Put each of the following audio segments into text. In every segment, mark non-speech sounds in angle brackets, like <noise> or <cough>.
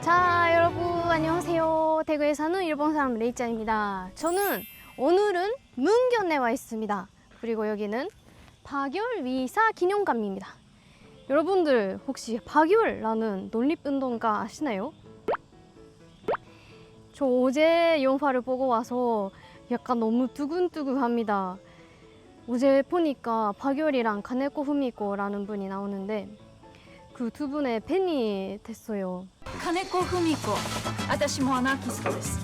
자, 여러분 안녕하세요. 대구에 사는 일본 사람 레이짱입니다. 저는 오늘은 문견에 와 있습니다. 그리고 여기는 박열 위사 기념관입니다. 여러분들 혹시 박열라는 독립운동가 아시나요? 저 어제 영화를 보고 와서 약간 너무 두근두근합니다. 어제 보니까 박열이랑 가네코 후미코라는 분이 나오는데 그 두 분의 팬이 됐어요. 카네코 후미코, 아타시모 아나키스토스.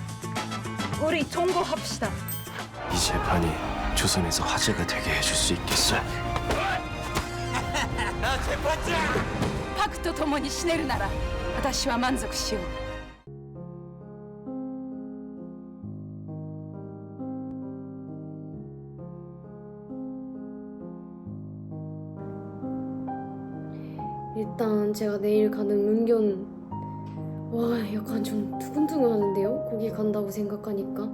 우리 통고합시다. 이 재판이 조선에서 화제가 되게 해줄 수 있겠어. <laughs> 재판장! 팍토 토모니 시네르 나라, 아타시와 만족시오. 일단 제가 내일 가는 문견 와 약간 좀 두근두근 하는데요. 거기 간다고 생각하니까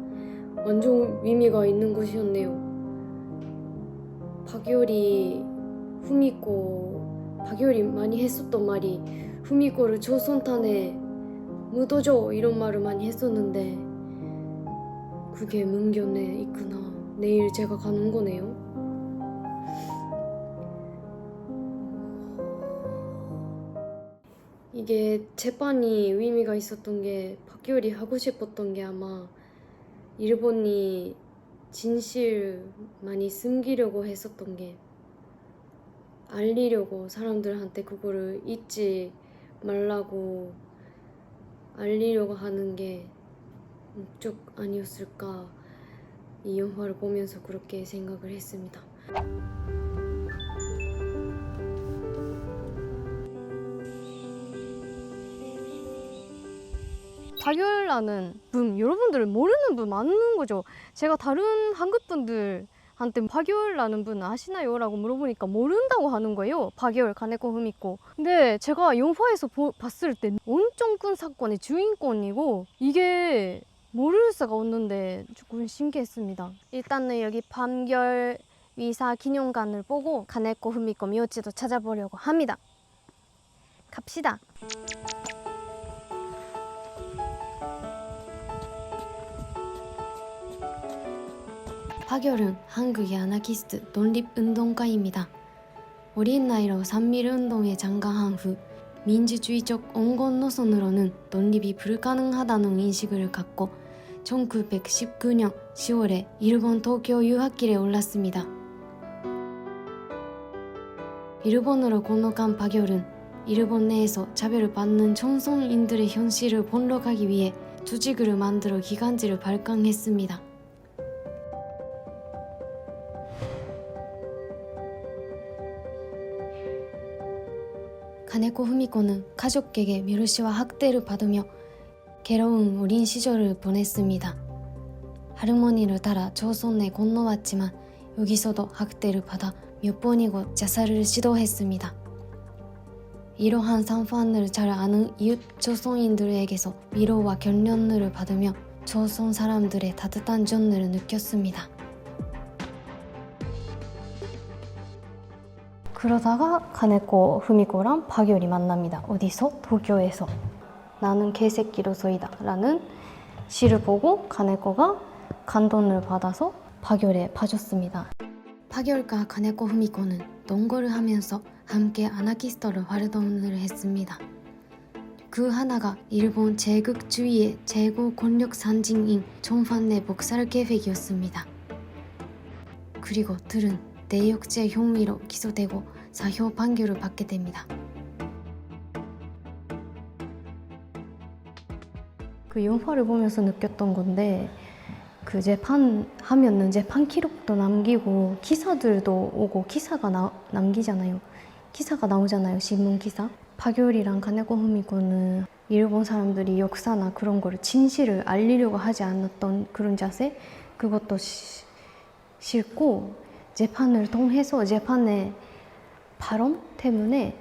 완전 의미가 있는 곳이었네요. 박열이 후미코 박열이 많이 했었던 말이 후미코를 조선탄에 묻어줘 이런 말을 많이 했었는데 그게 문견에 있구나. 내일 제가 가는 거네요. 이게 재판이 의미가 있었던 게 박효리 하고 싶었던 게 아마 일본이 진실 많이 숨기려고 했었던 게 알리려고 사람들한테 그거를 잊지 말라고 알리려고 하는 게 목적 아니었을까 이 영화를 보면서 그렇게 생각을 했습니다. 박열라는 분 여러분들 모르는 분 많은 거죠. 제가 다른 한국 분들 한테 박열라는 분 아시나요? 라고 물어보니까 모른다고 하는 거예요. 박열, 가네코 후미코. 근데 제가 영화에서 보- 봤을 때 엄청 큰 사건의 주인공이고 이게 모를 수가 없는데 조금 신기했습니다. 일단은 여기 밤결 위사 기념관을 보고 가네코 후미코 묘지도 찾아보려고 합니다. 갑시다. 박열은 한국의 아나키스트 독립운동가입니다. 어린 나이로 산밀운동에 장가한 후 민주주의적 온건 노선으로는 독립이 불가능하다는 인식을 갖고 1919년 10월에 일본 도쿄 유학길에 올랐습니다. 일본으로 건너간 박열은 일본 내에서 차별을 받는 청소인들의 현실을 번록하기 위해 조직을 만들어 기간지를 발간했습니다. 가네코 후미코는 가족에게 멸시와 학대를 받으며 괴로운 어린 시절을 보냈습니다. 할머니를 따라 조선에 건너왔지만 여기서도 학대를 받아 몇 번이고 자살을 시도했습니다. 이러한 상황을 잘 아는 이웃 조선인들에게서 위로와 격려를 받으며 조선 사람들의 따뜻한 존을 느꼈습니다. 그러다가 가네코 후미코랑 박열이 만납니다. 어디서? 도쿄에서. 나는 개새끼로서이다 라는 시를 보고 가네코가 감동을 받아서 박열에 빠졌습니다. 박열과 가네코 후미코는 농구를 하면서 함께 아나키스트로 활동을 했습니다. 그 하나가 일본 제국주의의 최고 권력 상징인 총판의 복살 계획이었습니다. 그리고 둘은 대역죄 혐의로 기소되고 사형 판결을 받게 됩니다. 그 영화를 보면서 느꼈던 건데 그 재판 하면은 재판 기록도 남기고 기사들도 오고 기사가 나, 남기잖아요. 기사가 나오잖아요. 신문 기사. 박열이랑 가네코 후미코는 일본 사람들이 역사나 그런 거를 진실을 알리려고 하지 않았던 그런 자세 그것도 시- 싫고 재판을 통해서 재판의 발언 때문에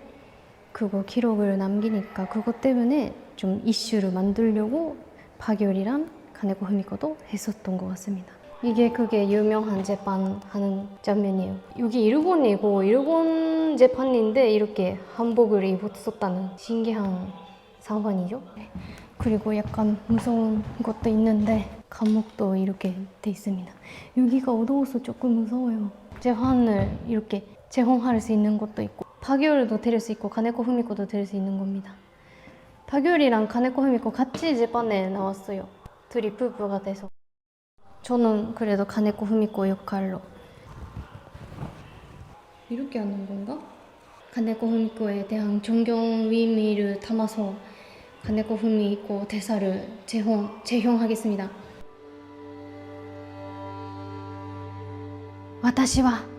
그거 기록을 남기니까 그것 때문에 좀 이슈를 만들려고 박열이랑 가네코 후미코도 했었던 것 같습니다. 이게 그게 유명한 재판 하는 장면이에요. 여기 일본이고 일본 재판인데 이렇게 한복을 입었었다는 신기한 상관이죠. 네. 그리고 약간 무서운 것도 있는데 감옥도 이렇게 돼 있습니다. 여기가 어두워서 조금 무서워요. 재판을 이렇게 재혼할 수 있는 것도 있고 파결도 데릴 수 있고 가네코 후미코도 데릴 수 있는 겁니다. 파결이랑 가네코 후미코 같이 재판에 나왔어요. 둘이 부부가 돼서 저는 그래도 가네코 후미코 역할로 이렇게 하는 건가? 가네코 후미코에 대한 존경 의미를 담아서 가네코 후미코 대사를 재홍, 재형하겠습니다. 私は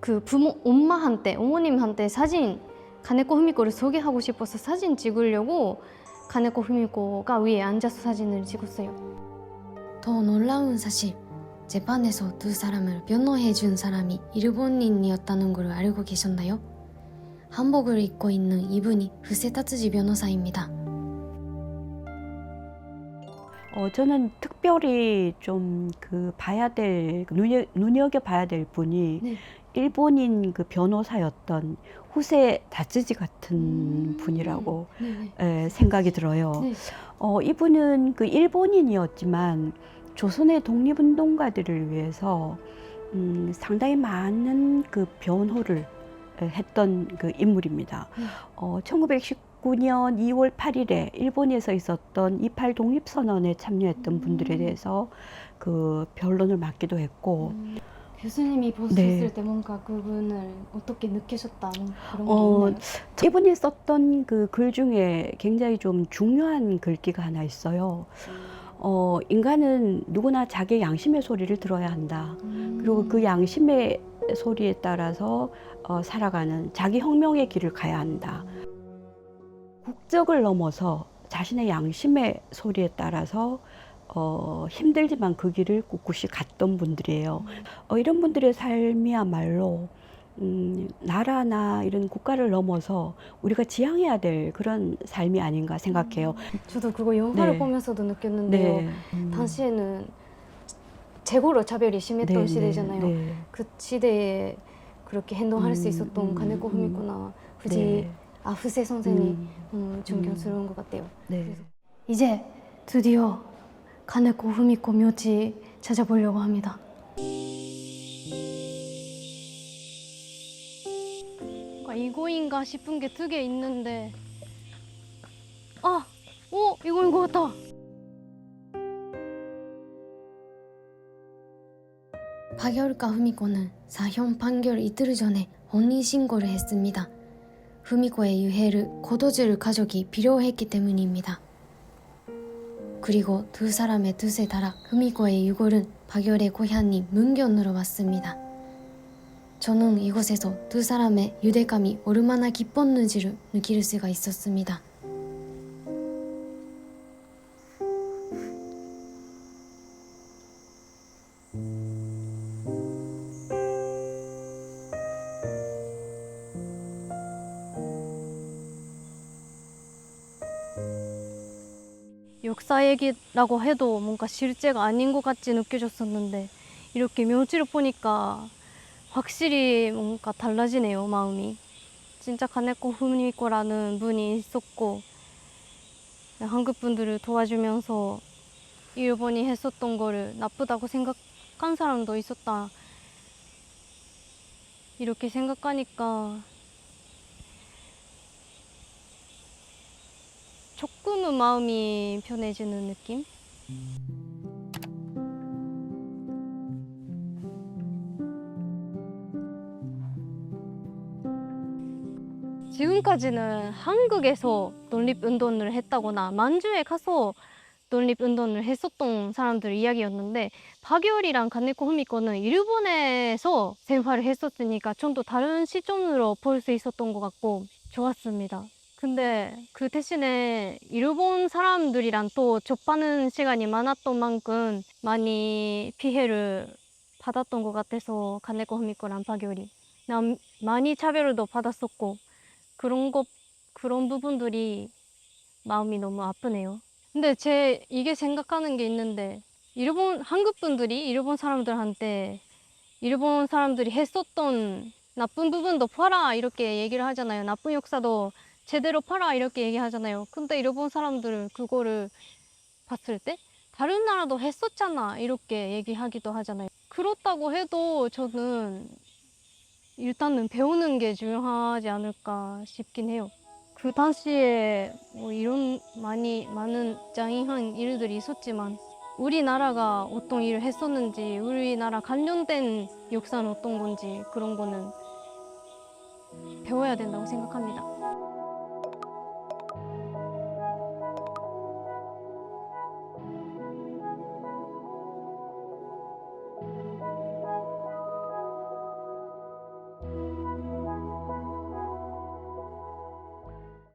그 부모 엄마한테 어머님한테 사진 가네코 후미코를 소개하고 싶어서 사진 찍으려고 가네코 후미코가 위에 앉아서 사진을 찍었어요. 더 놀라운 사실, 재판에서 두 사람을 변호해 준 사람이 일본인이었다는 걸 알고 계셨나요? 한복을 입고 있는 이분이 후세타츠지 변호사입니다. 어, 저는 특별히 좀 그 봐야 될 눈여, 눈여겨 봐야 될 분이 네. 일본인 그 변호사였던 후세 다츠지 같은 음. 분이라고 네 네. 에, 생각이 들어요. 네. 어, 이분은 그 일본인이었지만 조선의 독립운동가들을 위해서 음, 상당히 많은 그 변호를 에, 했던 그 인물입니다. 네. 어, 1919 년 2월 8일에 일본에서 있었던 28 독립선언에 참여했던 음. 분들에 대해서 그 변론을 맡기도 했고 음, 교수님이 보셨을 네. 때 뭔가 그분을 어떻게 느끼셨다 뭐 그런 게 어, 있나요? 이분이 썼던 그 글 중에 굉장히 좀 중요한 글귀가 하나 있어요. 어, 인간은 누구나 자기의 양심의 소리를 들어야 한다. 그리고 그 양심의 소리에 따라서 어, 살아가는 자기 혁명의 길을 가야 한다. 국적을 넘어서 자신의 양심의 소리에 따라서 어, 힘들지만 그 길을 꿋꿋이 갔던 분들이에요. 어, 이런 분들의 삶이야말로 음, 나라나 이런 국가를 넘어서 우리가 지향해야 될 그런 삶이 아닌가 생각해요. 저도 그거 영화를 네. 보면서도 느꼈는데요. 음. 당시에는 재고로 차별이 심했던 네, 네, 시대잖아요. 네. 그 시대에 그렇게 행동할 수 음, 있었던 음, 가네코 음. 후미코나 후지 네. 아 후세 선생이 음, 음, 존경스러운 것 같아요. 네. 이제 드디어 가네코 후미코 묘지 찾아보려고 합니다. 아, 이거인가 싶은 게 두 개 있는데 아, 오 이거인 것 같다. 파결가 후미코는 사형 판결 이틀 전에 혼인 신고를 했습니다. 후미코의 유해를 거둬줄 가족이 필요했기 때문입니다. 그리고 두 사람의 뜻에 따라 후미코의 유골은 파결의 고향인 문견으로 왔습니다. 저는 이곳에서 두 사람의 유대감이 얼마나 깊었는지를 느낄 수가 있었습니다. 역사 얘기라고 해도 뭔가 실제가 아닌 것 같이 느껴졌었는데 이렇게 묘지를 보니까 확실히 뭔가 달라지네요 마음이. 진짜 가네코 후미코라는 분이 있었고 한국 분들을 도와주면서 일본이 했었던 거를 나쁘다고 생각한 사람도 있었다. 이렇게 생각하니까 조금은 마음이 편해지는 느낌? 지금까지는 한국에서 독립운동을 했다거나 만주에 가서 독립운동을 했었던 사람들 이야기였는데 박열이랑 가네코 후미코는 일본에서 생활을 했었으니까 좀 더 다른 시점으로 볼 수 있었던 것 같고 좋았습니다. 근데 그 대신에 일본 사람들이랑 또 접하는 시간이 많았던 만큼 많이 피해를 받았던 것 같아서 가네코 후미코랑 파교리 남 많이 차별도 받았었고 그런 것 그런 부분들이 마음이 너무 아프네요. 근데 제 이게 생각하는 게 있는데 일본 한국 분들이 일본 사람들한테 일본 사람들이 했었던 나쁜 부분도 봐라 이렇게 얘기를 하잖아요. 나쁜 역사도 제대로 팔아 이렇게 얘기하잖아요. 근데 일본 사람들은 그거를 봤을 때 다른 나라도 했었잖아 이렇게 얘기하기도 하잖아요. 그렇다고 해도 저는 일단은 배우는 게 중요하지 않을까 싶긴 해요. 그 당시에 뭐 이런 많이 많은 짱이한 일들이 있었지만 우리나라가 어떤 일을 했었는지 우리나라 관련된 역사는 어떤 건지 그런 거는 배워야 된다고 생각합니다.